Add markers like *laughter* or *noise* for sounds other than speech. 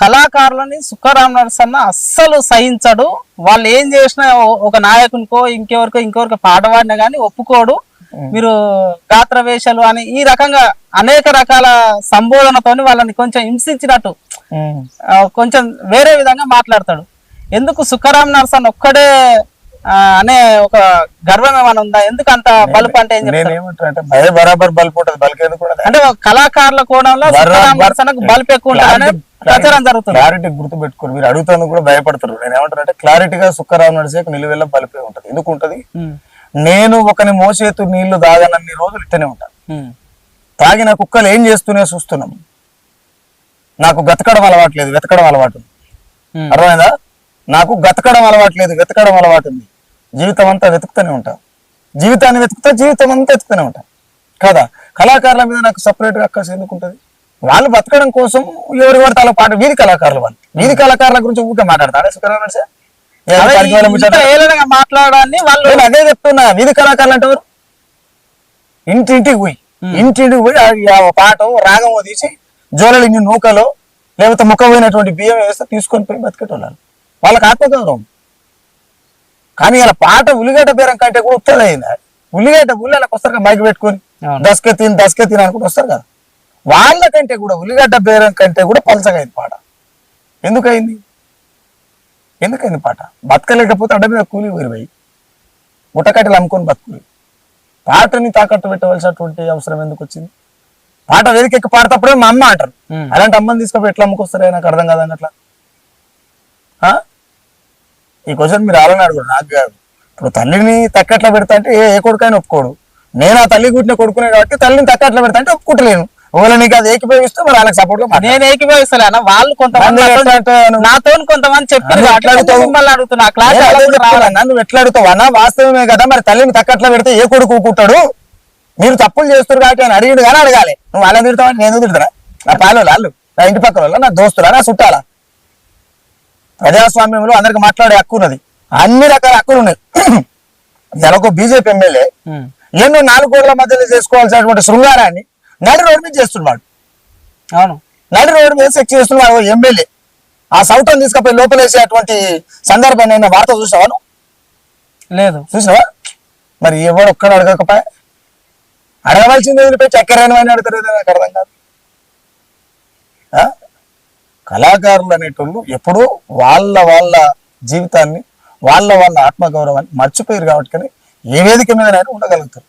కళాకారులని సుఖరామ్ నరసన్న అస్సలు సహించడు. వాళ్ళు ఏం చేసినా ఒక నాయకునికో ఇంకెవరికో ఇంకెవరికో పాట పాడినా కానీ ఒప్పుకోడు. మీరు గాత్ర వేషాలు అని ఈ రకంగా అనేక రకాల సంబోధనతోని వాళ్ళని కొంచెం హింసించినట్టు కొంచెం వేరే విధంగా మాట్లాడతాడు. ఎందుకు సుఖరామ్ నరసన్ ఒక్కడే అనే ఒక గర్వం ఏమైనా ఉందా? ఎందుకు అంత బలుపు అంటే ఏం బరాబర్ బల్బ్ ఉంటుంది. బల్క్ ఎందుకు అంటే కళాకారుల కోణంలో బలుపు ఎక్కువ ఉంటుందనే ప్రచారం జరుగుతుంది. క్లారిటీ గుర్తు పెట్టుకోరు మీరు అడుగుతాను కూడా భయపడతారు. నేను ఏమంటాను అంటే క్లారిటీగా సుక్కరావు నడిచేకి నిలువెల్ల బలిపే ఉంటది. ఎందుకు ఉంటది నేను ఒకని మోసేతు నీళ్ళు తాగనన్ని రోజులు ఇట్టనే ఉంటాను తాగిన కుక్కలు ఏం చేస్తూనే చూస్తున్నాం. నాకు గతకడం అలవాట్లేదు వెతకడం అలవాటు. అర్థమైందా? నాకు గతకడం అలవాట్లేదు వెతకడం అలవాటు ఉంది. జీవితం అంతా వెతుకుతూనే ఉంటా. జీవితాన్ని వెతుకుతా జీవితం అంతా వెతుకుతూనే ఉంటా. కదా? కళాకారుల మీద నాకు సపరేట్గా అక్కస్ ఎందుకు ఉంటుంది వాళ్ళు బతకడం కోసం ఎవరి పడితే అలా పాట? వీధి కళాకారులు వాళ్ళు. వీధి కళాకారుల గురించి ఊరికే మాట్లాడతారా? అదే పనికి వాళ్ళ మాట్లాడాన్ని అదే చెప్తున్నా. వీధి కళాకారులు అంటే ఎవరు? ఇంటింటికి పోయి. ఇంటింటికి పోయి పాట రాగం తీసి జోలలు ఇన్ని నూకలో లేకపోతే ముఖ పోయినటువంటి బియ్యం వేస్తే తీసుకొని పోయి బతికేటోళ్ళు వాళ్ళకి ఆత్మగౌరవం. కానీ ఇలా పాట ఉల్లిగడ్డ బేరం కంటే కూడా ఉత్తది అయింది ఉల్లిగడ్డ ఉల్లిలకు వస్తారు కదా మైక్ పెట్టుకొని. దసకే తిని దసకే తిని అనుకుంటూ వస్తారు కదా. వాళ్ళకంటే కూడా ఉల్లిగడ్డ బేరం కంటే కూడా పలసగా అయింది పాట. ఎందుకయింది ఎందుకైంది పాట? బతకలేకపోతే అడ్డ మీద కూలి ఊరిపోయి ముట్టకట్టెలు అమ్ముకొని బతుకులు. పాటని తాకట్టు పెట్టవలసినటువంటి అవసరం ఎందుకు వచ్చింది? పాట వేదికెక్కి పాడతప్పుడే మా అమ్మ అంటారు. అలాంటి అమ్మని తీసుకుపోయి ఎట్లా అమ్ముకొస్తారే నాకు అర్థం కాదు అట్లా? ఈ క్వశ్చన్ మీరు అలానే అడుగురు నాకు కాదు. ఇప్పుడు తల్లిని తక్కట్లా పెడతా అంటే ఏ ఏ కొడుకైనా ఒప్పుకోడు. నేను ఆ తల్లి గుట్టిన కొడుకునే కాబట్టి తల్లిని తక్కట్లా పెడతా అంటే ఒప్పుకుంటలేను. ఒకవేళ నీకు అది ఏకీభవిస్తే మరి వాళ్ళకి సపోర్ట్గా నేను ఏకీభవిస్తలే అన్న. వాళ్ళు కొంతమంది నాతో- కొంతమంది చెప్పారు? మిమ్మల్ని అడుగుతున్నా. క్లాస్. నన్ను ఎట్లా అడుగుతావు? అన్న వాస్తవమే కదా మరి తల్లిని తక్కట్లా పెడితే ఏ కొడుకు ఊకుంటాడు మీరు తప్పులు చేస్తారు కాబట్టి అని అడిగిండు కానీ అడగాలి. నువ్వు వాళ్ళని తిడతావని నేను తిడతారా నా పాలు వాళ్ళు. నా ఇంటి పక్కన వాళ్ళు నా దోస్తులా నా చుట్టాలా? ప్రజాస్వామ్యంలో అందరికి మాట్లాడే హక్కు ఉన్నది. అన్ని రకాల హక్కులు ఉన్నాయి. *clears throat* ఎలాగో బీజేపీ ఎమ్మెల్యే. ఎన్నో నాలుగు కోట్ల మధ్యలో చేసుకోవాల్సినటువంటి శృంగారాన్ని నడి రోడ్డు మీద చేస్తున్నాడు. అవును. నడి రోడ్డు మీద సెక్స్ చేస్తున్నాడు ఎమ్మెల్యే. ఆ సౌటన్ తీసుకుపోయి లోపలేసేటువంటి సందర్భాన్ని నేను వార్త చూసావాను లేదు. చూసావా? మరి ఎవడు ఒక్కడ అడగకపోయా? అడగవలసింది వదిలిపెట్టి చక్కెరైన వాడిని అడుగుతారు నాకు అర్థం కాదు? కళాకారులు అనేటోళ్ళు ఎప్పుడూ వాళ్ళ వాళ్ళ జీవితాన్ని వాళ్ళ వాళ్ళ ఆత్మగౌరవాన్ని మర్చిపోయారు కాబట్టి కానీ ఏ వేదిక మీద ఉండగలుగుతారు.